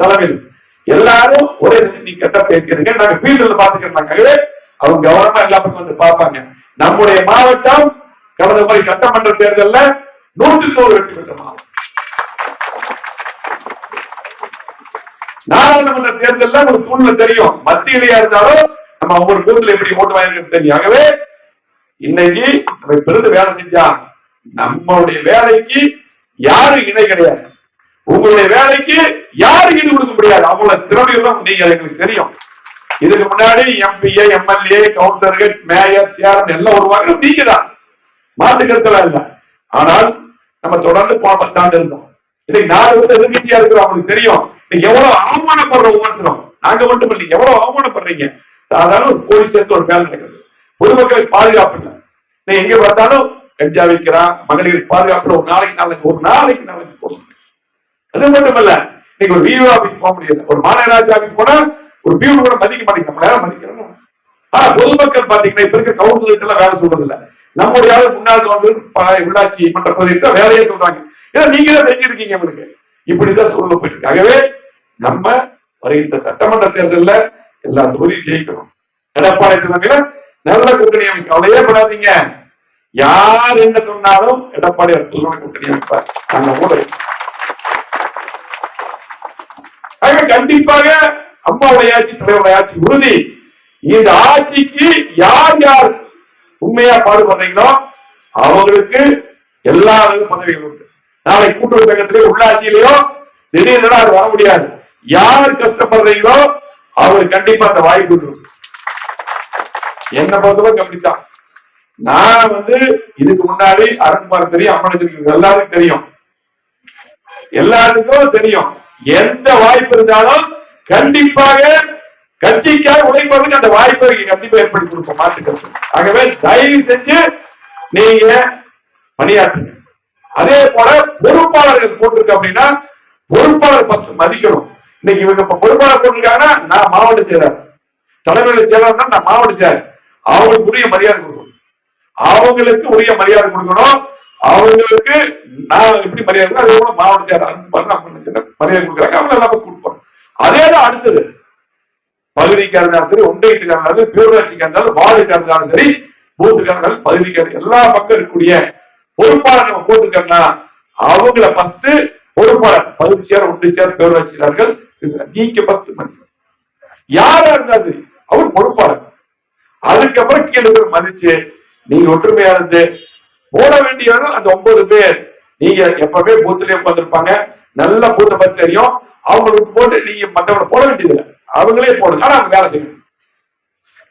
தலைமையில் எல்லாரும் ஒரே நீ கெட்ட பேசுறீங்க நாங்க ஃபீல்டுல பாத்துக்கிறோம் அவங்க கவனமா எல்லா பக்கம் வந்து பார்ப்பாங்க. நம்முடைய மாவட்டம் கடந்த முறை சட்டமன்ற தேர்தல்ல நூற்றுக்கு நூறு வெற்றி பெற்ற மாவட்டம். நாடாளுமன்ற தேர்தல்ல ஒரு சூழ்நிலை தெரியும். மத்தியிலேயே இருந்தாலும் நம்ம ஒவ்வொரு பூத்துல எப்படி ஓட்டு வாங்கிருக்கு தெரியும். ஆகவே இன்னைக்கு நம்ம பெருந்து வேலை செஞ்சா நம்மளுடைய வேலைக்கு யாரும் இணை கிடையாது. உங்களுடைய வேலைக்கு யாரு ஈடு கொடுக்க முடியாது. அவ்வளவு திறமையெல்லாம் நீங்க எங்களுக்கு தெரியும். இதுக்கு முன்னாடி எம்பிஏ எம்எல்ஏ கவுன்சிலர்கள் மேயர் சேர்மன் எல்லாம் வருவாங்க நீங்க தான் மாற்றுக்கிறதுல இல்ல. ஆனால் நம்ம தொடர்ந்து போன இருந்தோம். இன்னைக்கு நாலு வருஷம் எதிர்கட்சியா இருக்கிறோம். அவங்களுக்கு தெரியும். நீங்க எவ்வளவு அவமானப்படுற ஒவ்வொருத்தரும். நாங்க மட்டும் இல்லை எவ்வளவு அவமானப்படுறீங்க? சாதாரண ஒரு போலீஸ் ஸ்டேஷன் ஒரு வேலை நடக்குது. பொதுமக்களை பாதுகாப்பு இல்லை நீ எங்க பார்த்தாலும் கஞ்சா வைக்கிறான் மகளிர் பாதுகாப்பு ஒரு நாளைக்கு நாளைக்கு ஒரு நாளைக்கு நாளைக்கு போடுறோம் அது மட்டும் இல்ல நீங்க ஒரு விஓ ஆபீஸ் போக முடியாது. ஒரு மாநகராட்சி ஆபீஸ் போனா ஒரு பியூ கூட மதிக்க மாட்டேங்க. நம்ம யாரும் மதிக்கிறோம் ஆனா பொதுமக்கள் பாத்தீங்கன்னா இப்ப இருக்க கவுன்சிலுக்கு எல்லாம் வேலை சொல்றது இல்ல நம்முடைய ஆளு முன்னாள் வந்து உள்ளாட்சி மன்ற பகுதியில் வேலையே சொல்றாங்க. ஏன்னா நீங்க தான் செஞ்சிருக்கீங்க உங்களுக்கு இப்படிதான் சூழ்நிலை போயிருக்கு ஆகவே நம்ம வருகின்ற சட்டமன்ற தேர்தல்ல எல்லா தொகுதியும் ஜெயிக்கணும். எடப்பாடி தலைமையில நல்ல கூட்டணி அமைக்க அவளையே படாதீங்க யார் என்ன சொன்னாலும் எடப்பாடி அற்புதமான கூட்டணி அமைப்பார். நாங்க கூட ஆக கண்டிப்பாக அம்மாவுடைய ஆட்சி தலைவருடைய ஆட்சி உறுதி. இந்த ஆட்சிக்கு யார் யார் உண்மையா பாடுபடுறீங்களோ அவங்களுக்கு எல்லா பதவிகளும் உண்டு. நாளை கூட்டுறவு சங்கத்திலே உள்ளாட்சியிலேயோ திடீர்னு அது வர முடியாது. யார் கஷ்டப்படுறீங்களோ அவருக்கு கண்டிப்பா அந்த வாய்ப்பு உண்டு. என்ன பொறுத்தவரைக்கும் அப்படித்தான். நான் வந்து இதுக்கு முன்னாடி அரண்மார் தெரியும் அம்மனுக்கு தெரியும் எல்லாருக்கும் தெரியும். எல்லாருக்கும் தெரியும். எந்த வாய்ப்பு இருந்தாலும் கண்டிப்பாக கட்சிக்காக உழைப்பதற்கு அந்த வாய்ப்பை கண்டிப்பா ஏற்படுத்தி கொடுப்போம். மாற்றுக்கிறது. ஆகவே தயவு செஞ்சு நீங்க பணியாற்றுங்க. அதே போல பொறுப்பாளர்கள் போட்டிருக்க அப்படின்னா பொறுப்பாளர் பத்து மதிக்கணும். இன்னைக்கு இவங்க இப்ப பொறுப்பாளர் போட்டிருக்காங்கன்னா நான் மாவட்ட செயலர் தலைமையில செயலர்னா நான் மாவட்ட செயலர் அவங்களுக்கு உரிய மரியாதை கொடுக்கணும். அவங்களுக்கு உரிய மரியாதை கொடுக்கணும். அவங்களுக்கு நான் எப்படி மரியாதை கொடுக்கணும், அதே போல மாவட்ட அன்பு மரியாதை கொடுக்குறாங்க அவங்க எல்லாமே கொடுப்பாங்க அதே தான் அடுத்தது. பகுதிக்காரனாலும் சரி ஒன்றியத்துக்காரனாலும் இருந்தாலும் சரி இருந்தாலும் சரி பூத்துக்காரனாலும் இருந்தாலும் எல்லா பக்கம் இருக்கக்கூடிய பொறுப்பாளர் நம்ம போட்டுக்கோம்னா அவங்கள ஃபர்ஸ்ட் பொறுப்பாளர் பகுதி சேர் ஒன்றிய சேர் பேரூராட்சியாளர்கள் நீங்க பத்து மணி யாரா இருந்தாது அவர் பொறுப்பாளர். அதுக்கப்புறம் கீழே மதிச்சு நீங்க ஒற்றுமையா இருந்து போட வேண்டியவர்கள் அந்த ஒன்பது பேர். நீங்க எப்பவுமே பூத்துலயே உட்காந்துருப்பாங்க நல்ல பூத்தை பத்தி தெரியும். அவங்களுக்கு போட்டு நீங்க மற்றவங்களை போட வேண்டியதில்லை. அவங்களே போடுங்க ஆனா அவங்க வேலை செய்யணும்.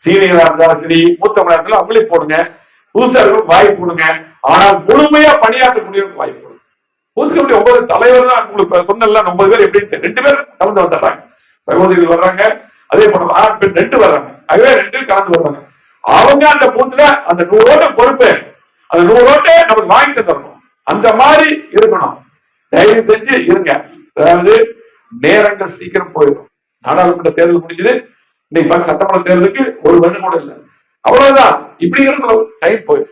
சீனியரா இருந்தாலும் சரி மூத்தவங்களா இருந்தாலும் அவங்களே போடுங்க. புதுசார்களும் வாய்ப்பு கொடுங்க. ஆனால் முழுமையா பணியாற்றக்கூடியவங்க வாய்ப்பு கொடுங்க. புதுக்கக்கூடிய ஒன்பது தலைவர் தான் உங்களுக்கு சொன்னல ஒன்பது பேர் எப்படின்னு ரெண்டு பேர் கலந்து வந்துடுறாங்க. சகோதரிகள் வர்றாங்க. அதே போல ஆண் பெண் ரெண்டு வர்றாங்க. அதுவே ரெண்டு கலந்து வர்றாங்க அவங்க அந்த பூத்துல அந்த நூறோட பொறுப்பு. அது நூறு ஓட்டை நமக்கு வாங்கிட்டு தரணும். அந்த மாதிரி இருக்கணும். தயவு செஞ்சு இருங்க. அதாவது நேரங்கள் சீக்கிரம் போயிடும். நாடாளுமன்ற தேர்தல் முடிஞ்சது. இன்னைக்கு சட்டமன்ற தேர்தலுக்கு ஒரு வருடம் கூட இல்லை. அவ்வளவுதான். இப்படி இருக்கணும் டைம் போயிடும்.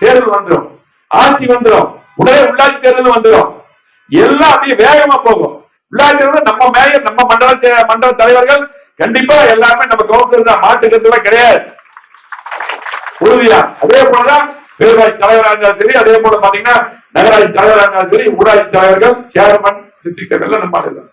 தேர்தல் வந்துடும். ஆட்சி வந்துடும். உடனே உள்ளாட்சி தேர்தல் வந்துடும். எல்லாம் அப்படியே வேகமா போகும். உள்ளாட்சி தேர்தல் நம்ம மேயர் நம்ம மண்டல மண்டல தலைவர்கள் கண்டிப்பா எல்லாருமே நம்ம கவுன்சிலர் தான் மாட்டுக்கிறது கிடையாது. உறுதியா. அதே போலதான் பேரூராட்சி தலைவராக இருந்தாலும் சரி அதே போல பாத்தீங்கன்னா நகராட்சி தலைவராக இருந்தாலும் சரி ஊராட்சி தலைவர்கள் சேர்மன் டிஸ்ட்ரிக்ட் எல்லாம் நம்ம தான்.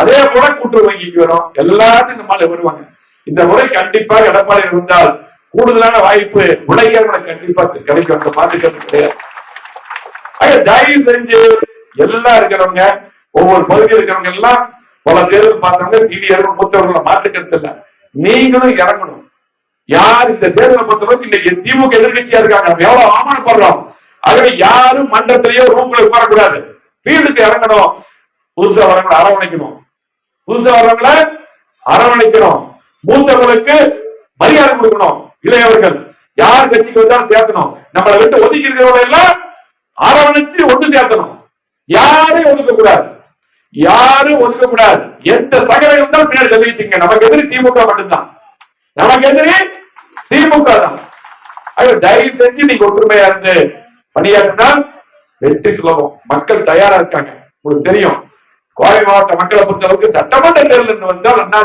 அதே போல கூட்டுறவு வங்கிக்கு வரும். எல்லாத்தையும் நம்ம வருவாங்க. இந்த முறை கண்டிப்பாக எடப்பாடி இருந்தால் கூடுதலான வாய்ப்பு உழைக்கிறவங்க கண்டிப்பா கிடைக்கும். அந்த மாற்றுக்கிறது கிடையாது. தயவு செஞ்சு எல்லாம் இருக்கிறவங்க ஒவ்வொரு பகுதியில் இருக்கிறவங்க எல்லாம் பல தேர்தல் பார்த்தவங்க சீனியர்கள் மூத்தவர்களை மாற்றுக்கிறது இல்லை. நீங்களும் இறங்கணும். யார் இந்த தேர்தலை பொறுத்தவரைக்கும் இன்னைக்கு திமுக எதிர்கட்சியா இருக்காங்க. நம்ம எவ்வளவு அவமானப்படுறோம்? ஆகவே யாரும் மன்றத்திலேயோ ரூம்ல உட்காரக்கூடாது. ஃபீல்டுக்கு இறங்கணும். புதுசா வரவங்களை அரவணைக்கணும். புதுசா வரவங்களை அரவணைக்கணும். மூத்தவர்களுக்கு மரியாதை கொடுக்கணும். இளையவர்கள் யார் கட்சிக்கு வந்தாலும் சேர்க்கணும் நம்மளை விட்டு ஒதுக்கி இருக்கிறவங்க எல்லாம் அரவணைச்சு ஒன்று சேர்க்கணும் யாரையும் ஒதுக்க கூடாது யாரும் ஒதுக்க கூடாது எந்த சகலம் இருந்தாலும் பின்னாடி தெரிவிச்சுங்க நமக்கு எதிரி திமுக மட்டும்தான். நமக்கு எதிரி திமுக தான். அது தயவு செஞ்சு நீங்க ஒற்றுமையா இருந்து பணியாற்றினால் வெற்றி சுலபம். மக்கள் தயாரா இருக்காங்க. உங்களுக்கு தெரியும். கோவை மாவட்ட மக்களை பொறுத்தளவுக்கு சட்டமன்ற தேர்தல் வந்தால் அண்ணா